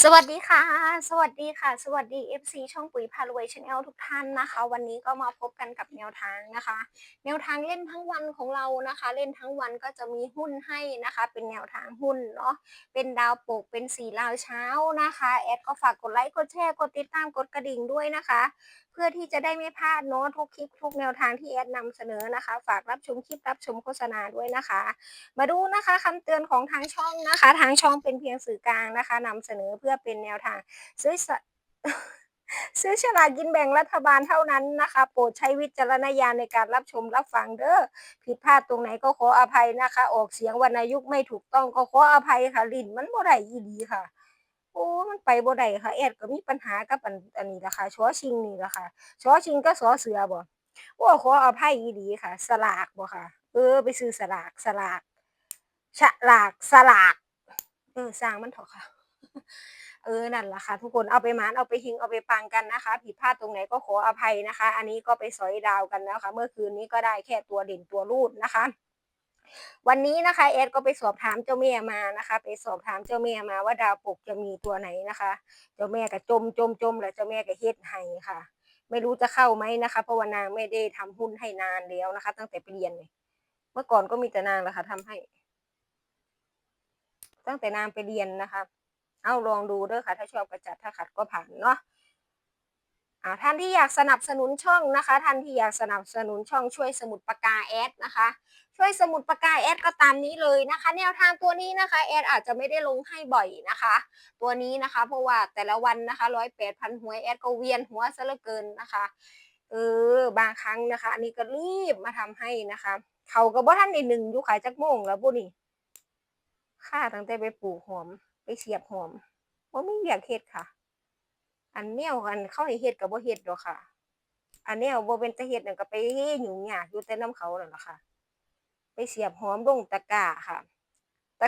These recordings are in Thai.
สวัสดีค่ะ สวัสดีค่ะ สวัสดี FC ช่องปุ๋ยพารวยชาแนลทุกท่านนะคะ วันนี้ก็มาพบกันกับแนวทางนะคะ แนวทางเล่นทั้งวันของเรานะคะ เล่นทั้งวันก็จะมีหุ้นให้นะคะ เป็นแนวทางหุ้นเนาะเป็นดาวปกเป็นสีลาวเช้านะคะแอดก็ฝากกดไลค์กดแชร์กดติดตามกดกระดิ่งด้วยนะคะเพื่อที่จะได้ไม่พลาดเนาะทุกคลิปทุกแนวทางที่แอดนำเสนอนะคะ ฝากรับชมคลิปรับชมโฆษณาด้วยนะคะ มาดูนะคะคำเตือนของทางช่องนะคะ ทางช่องเป็นเพียงสื่อกลางนะคะนำเสนอเพื่อเป็นแนวทางซื้อสซื้อฉลากกินแบ่งรัฐบาลเท่านั้นนะคะ โปรดใช้วิจารณญาณในการรับชมรับฟังเด้อผิดพลาดตรงไหนก็ขออภัยนะคะ ออกเสียงวรรณยุกต์ไม่ถูกต้องก็ขออภัยค่ะลิ้นมันบ่ได้อีดีค่ะ โอ้มันไปบ่ได้ค่ะแอดก็มีปัญหากับอันอันนี้ละค่ะชอชิงนี่ละค่ะชอชิงก็สอเสือบ่โอ้ขออภัยอีดีค่ะ สลากบ่ค่ะ เออ ไปซื้อสลากสลากฉลากสลาก เออสร้างมันเถอะค่ะเออ นั่นแหละค่ะ ทุกคน เอาไปหมาน เอาไปหิง เอาไปปังกันนะคะ ผิดพลาดตรงไหนก็ขออภัยนะคะ อันนี้ก็ไปสอยดาวกันแล้วค่ะ เมื่อคืนนี้ก็ได้แค่ตัวเด่นตัวรูดนะคะ วันนี้นะคะเอสก็ไปสอบถามเจ้าแม่มานะคะ ไปสอบถามเจ้าแม่มาว่าดาวปกจะมีตัวไหนนะคะ เจ้าแม่ก็จมจมจมแล้วเจ้าแม่ก็เฮ็ดให้ค่ะ ไม่รู้จะเข้าไหมนะคะเพราะว่านางไม่ได้ทำหุ้นให้นานแล้วนะคะ ตั้งแต่ไปเรียนเลยเมื่อก่อนก็มีแต่นางแหละค่ะทำให้ ตั้งแต่นางไปเรียนนะคะ เอาลองดูเด้อค่ะ ถ้าชอบกระจัดถ้าขัดก็ผ่านเนาะ อ่าท่านที่อยากสนับสนุนช่องนะคะ ท่านที่อยากสนับสนุนช่องช่วยสมุดปากกาแอดนะคะ ช่วยสมุดปากกาแอดก็ตามนี้เลยนะคะ แนวทางตัวนี้นะคะแอดอาจจะไม่ได้ลงให้บ่อยนะคะ ตัวนี้นะคะเพราะว่าแต่ละวันนะคะร้อยแปดพันหวยแอดก็เวียนหัวซะเหลือเกินนะคะเออบางครั้งนะคะ อันนี้ก็รีบมาทำให้นะคะ เขาก็บ่ท่านในหนึ่งอยู่ขายจักโมงแล้วบุนี่ค่าตั้งแต่ไปปลูกหอมไปเสียบหอมว่าไม่อยากเฮ็ดค่ะ อันแนวอันเข้าให้เฮ็ดกับบ่เฮ็ดดอกค่ะ อันแนวบ่เป็นตาเฮ็ดนั่นก็ไปอยุ่งยากอยู่แต่น้ำเขานั่นล่ะค่ะ ไปเสียบหอมลงตะกร้าค่ะตะ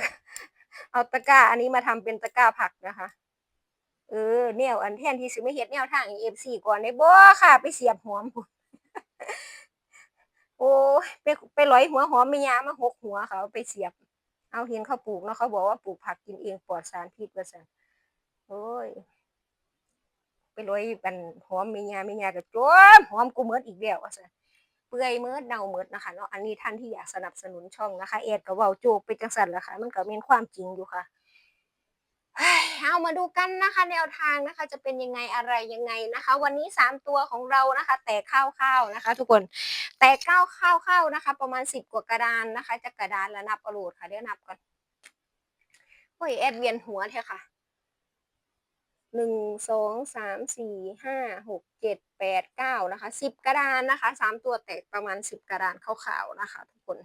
เอาตะกร้าอันนี้มาทำเป็นตะกร้าผักนะคะ เออแนวอันแทนที่สิมาเฮ็ดแนวทาง FC ก่อนได้บ่ค่ะ ไปเสียบหอมโอ้ไปไปร้อยหัวหอมแม่ยามาหกหัวเขาเอาไปเสียบ เอาเห็นเขาปลูกเนาะเขาบอกว่าปลูกผักกินเองปลอดสารพิษว่าซั่นโอ้ย ไปร้อยอันหอมแม่ย่าแม่ย่าก็จมหอมกูหมดอีกแล้วว่าซั่นเปื่อยหมดเน่าหมดนะคะเนาะอันนี้ท่านที่อยากสนับสนุนช่องนะคะแอดก็เว้าโจกไปจังซั่นละค่ะ มันก็แม่นความจริงอยู่ค่ะเฮ้ยเอามาดูกันนะคะ แนวทางนะคะจะเป็นยังไงอะไรยังไงนะคะ วันนี้สามตัวของเรานะคะ แตกข้าวๆนะคะ ทุกคนแตกข้าวข้าวๆนะคะ ประมาณสิบกว่ากระดานนะคะจะกระดานแล้วนับกระโหลดค่ะเดี๋ยวนับก่อนโอ้ยแอดเวียนหัวเถอค่ะ หนึ่งสองสามสี่ห้าหกเจ็ดแปดเก้านะคะสิบกระดานนะคะสามตัวแตกประมาณสิบกระดานขาวๆนะคะ ทุกคน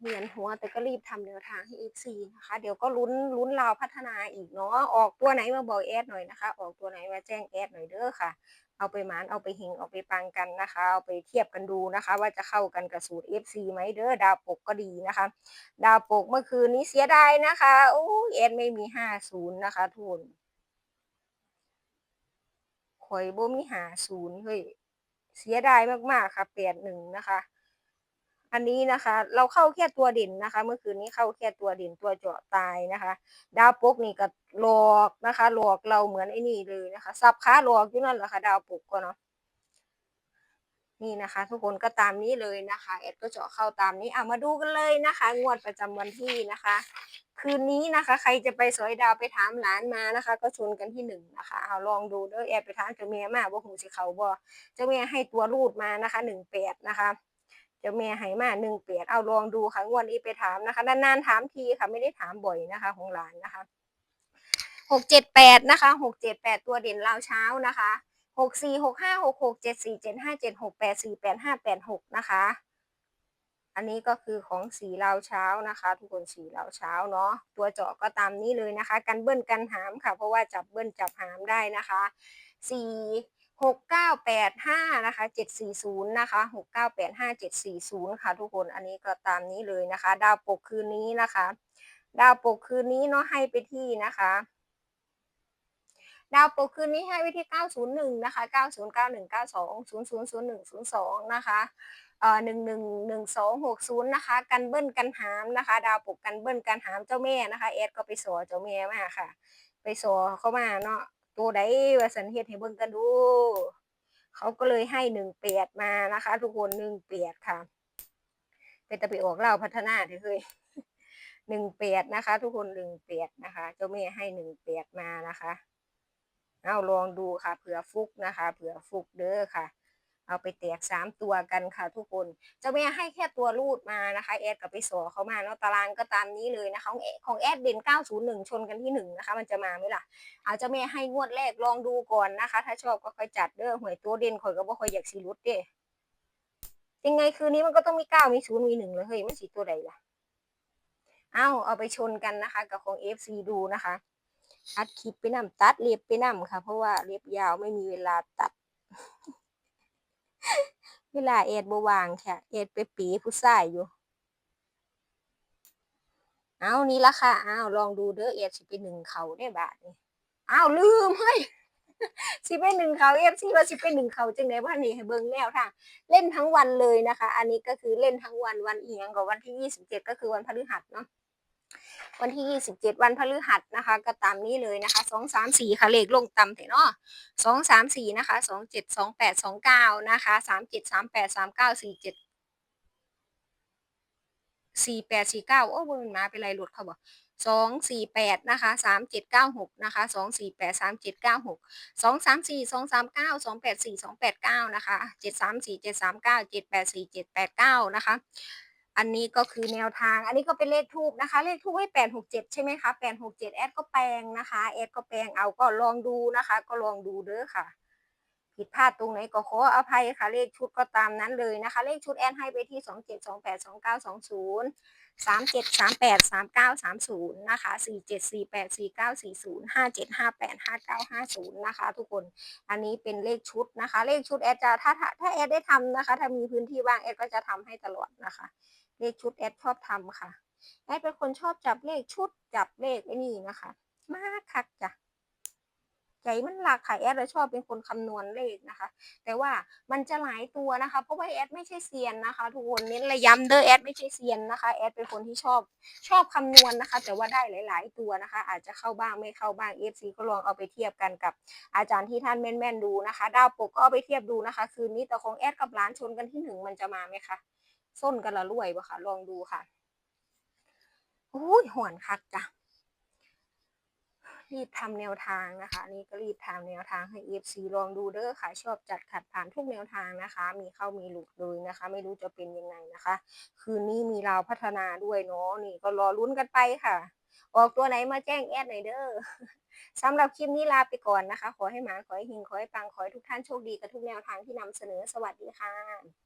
เวียนหัวแต่ก็รีบทำแนวทางให้ FC นะคะ เดี๋ยวก็ลุ้นลุ้นราวพัฒนาอีกเนาะออกตัวไหนมาบอกแอดหน่อยนะคะ ออกตัวไหนมาแจ้งแอดหน่อยเด้อค่ะ เอาไปหมานเอาไปหิงเอาไปปังกันนะคะ เอาไปเทียบกันดูนะคะ ว่าจะเข้ากันกับสูตร FC ไหมเด้อดาวปกก็ดีนะคะ ดาวปกเมื่อคืนนี้เสียดายนะคะโอ้แอดไม่มีห้าศูนย์นะคะทุน ข่อยบ่มีหาศูนย์เฮ้ยเสียดายมากๆค่ะแปดหนึ่งนะคะ อันนี้นะคะ เราเข้าแค่ตัวเด่นนะคะ เมื่อคืนนี้เข้าแค่ตัวเด่นตัวเจาะตายนะคะ ดาวปกนี่ก็หลอกนะคะ หลอกเราเหมือนไอ้นี่เลยนะคะสับขาหลอกอยู่นั่นแหละค่ะ ดาวปกก็เนาะ นี่นะคะ ทุกคนก็ตามนี้เลยนะคะแอดก็เจาะเข้าตามนี้เอามาดูกันเลยนะคะ งวดประจำวันที่นะคะ คืนนี้นะคะ ใครจะไปสอยดาวไปถามหลานมานะคะ ก็ชนกันที่หนึ่งนะคะเอาลองดูเด้อแอบไปถามเจ้าแม่มาว่าหูสิเขาบ่เจ้าแม่ให้ตัวรูดมานะคะหนึ่งแปดนะคะเจ้าแม่ให้มาหนึ่งเปียดเอาลองดูค่ะงวดนี้ไปถามนะคะนานๆถามทีค่ะไม่ได้ถามบ่อยนะคะ ของหลานนะคะหกเจ็ดแปดนะคะหกเจ็ดแปดตัวเด่นลาวเช้านะคะ กสี่หกห้าหกหกเจ็ดสี่เจ็ดห้าเจ็ดหกแปดสี่แปดห้าแปดหกนะคะ อันนี้ก็คือของสีลาเช้านะคะ ทุกคนสีลาเช้าเนาะตัวเจาะก็ตามนี้เลยนะคะ กันเบิ้ลกันหามค่ะ เพราะว่าจับเบิ้ลจับหามได้นะคะสี่หกเก้าแปดห้านะคะเจ็ดสี่ศูนย์นะคะหกเก้าแปดห้าเจ็ดสี่ศูนย์ค่ะทุกคนอันนี้ก็ตามนี้เลยนะคะ ดาวปกคืนนี้นะคะ ดาวปกคืนนี้เนาะให้ไปที่นะคะ ดาวปกคืนนี้ให้ไว้ที่ 901 นะคะ 9091 92 0001 02 นะคะเอ่อ111260นะคะ กันเบิ้ลกันหามนะคะ ดาวปกกันเบิ้ลกันหามเจ้าแม่นะคะแอดก็ไปสอเจ้าแม่มาค่ะ ไปสอเขามาเนาะตัวใดว่าสันเฮ็ดให้เบิ่งกันดู เขาก็เลยให้หนึ่งเปียดมานะคะ ทุกคนหนึ่งเปียดค่ะ เป็นตะไปออกเล่าพัฒนาเถอะเฮ้ยหนึ่งเปียดนะคะ ทุกคนหนึ่งเปียดนะคะ เจ้าแม่ให้หนึ่งเปียดมานะคะ เอาลองดูค่ะเผื่อฟุกนะคะเผื่อฟุกเด้อค่ะ เอาไปแตกสามตัวกันค่ะทุกคนเจ้าแม่ให้แค่ตัวรูดมานะคะแอดกับไปสอเขามาเนาะตารางก็ตามนี้เลยนะคะของแอดของแอดเด่น901 ชนกันที่หนึ่งนะคะมันจะมาไหมล่ะเอาเจ้าแม่ให้งวดแรกลองดูก่อนนะคะ ถ้าชอบก็ค่อยจัดเด้อหวยตัวเด่นข่อยก็บ่ค่อยอยากสิรุดเด้ยังไงคืนนี้มันก็ต้องมีเก้ามีศูนย์มีหนึ่งเลยเฮ้ยมันสีตัวใดล่ะ เอาเอาไปชนกันนะคะ กับของ FC ดูนะคะ อัดคลิปไปนำตัดเล็บไปนำค่ะ เพราะว่าเล็บยาวไม่มีเวลาตัด เวลาเอ็ดบวางค่ะ เอ็ดไปปีผู้ชายอยู่ เอานี่ละค่ะเอาลองดูเด้อเอ็ดสิไปหนึ่งเขาได้บาทนี่เอาลืมเฮ้ยสิไปหนึ่งเขาเอฟซีว่าสิไปหนึ่งเขาจังไดว่านี่ให้เบิ่งแล้วค่ะเล่นทั้งวันเลยนะคะ อันนี้ก็คือเล่นทั้งวันวันอียงกับวันที่ยี่สิบเจ็ดก็คือวันพฤหัสเนาะ วันที่ยี่สิบเจ็ดวันพฤหัสนะคะ ก็ตามนี้เลยนะคะสองสามสี่ค่ะเลขลงต่ำเถอะเนาะสองสามสี่นะคะสองเจ็ดสองแปดสองเก้านะคะสามเจ็ดสามแปดสามเก้าสี่เจ็ดสี่แปดสี่เก้าโอ้บนมาเป็นไรหลุดเขาบอกสองสี่แปดนะคะสามเจ็ดเก้าหกนะคะสองสี่แปดสามเจ็ดเก้าหกสองสามสี่สองสามเก้าสองแปดสี่สองแปดเก้านะคะเจ็ดสามสี่เจ็ดสามเก้าเจ็ดแปดสี่เจ็ดแปดเก้านะคะ อันนี้ก็คือแนวทาง อันนี้ก็เป็นเลขทูบนะคะ เลขทูบให้แปดหกเจ็ดใช่ไหมคะแปดหกเจ็ดแอดก็แปลงนะคะแอดก็แปลงเอาก็ลองดูนะคะ ก็ลองดูเด้อค่ะ ผิดพลาดตรงไหนก็ขออภัยค่ะเลขชุดก็ตามนั้นเลยนะคะ เลขชุดแอนให้ไปที่สองเจ็ดสองแปดสองเก้าสองศูนะคะสี่เจ็ดสี่แปดสี่เก้าสี่ศูนะคะ ทุกคนอันนี้เป็นเลขชุดนะคะ เลขชุดแอดจะถ้าถ้าถ้าแอดได้ทำนะคะ ถ้ามีพื้นที่ว่างแอดก็จะทำให้ตลอดนะคะ เลขชุดแอดชอบทำค่ะแอดเป็นคนชอบจับเลขชุดจับเลขไอ้นี่นะคะ มากคักจ้ะ ใจมันหลักค่ะแอดเลยชอบเป็นคนคำนวณเลขนะคะ แต่ว่ามันจะหลายตัวนะคะ เพราะว่าแอดไม่ใช่เซียนนะคะทุกคนเน้นระย้ำเด้อแอดไม่ใช่เซียนนะคะแอดเป็นคนที่ชอบชอบคำนวณนะคะ แต่ว่าได้หลาย ๆ ตัวนะคะ อาจจะเข้าบ้างไม่เข้าบ้าง FC ก็ลองเอาไปเทียบกันกับอาจารย์ที่ท่านแม่นๆดูนะคะ ดาวปกก็เอาไปเทียบดูนะคะ คืนนี้แต่ของแอดกับร้านชนกันที่หนึ่งมันจะมาไหมคะส้นกันละรวยปะคะลองดูค่ะโอ้ยหวนคักจ้ะ รีบทำแนวทางนะคะนี่ก็รีบทำแนวทางให้ FC ลองดูเด้อค่ะชอบจัดขัดผ่านทุกแนวทางนะคะ มีเข้ามีหลุดเลยนะคะ ไม่รู้จะเป็นยังไงนะคะ คืนนี้มีเราพัฒนาด้วยเนาะนี่ก็รอลุ้นกันไปค่ะ ออกตัวไหนมาแจ้งแอดหน่อยเด้อสำหรับคลิปนี้ลาไปก่อนนะคะ ขอให้หมาขอให้หิงขอให้ปังขอให้ทุกท่านโชคดีกับทุกแนวทางที่นำเสนอสวัสดีค่ะ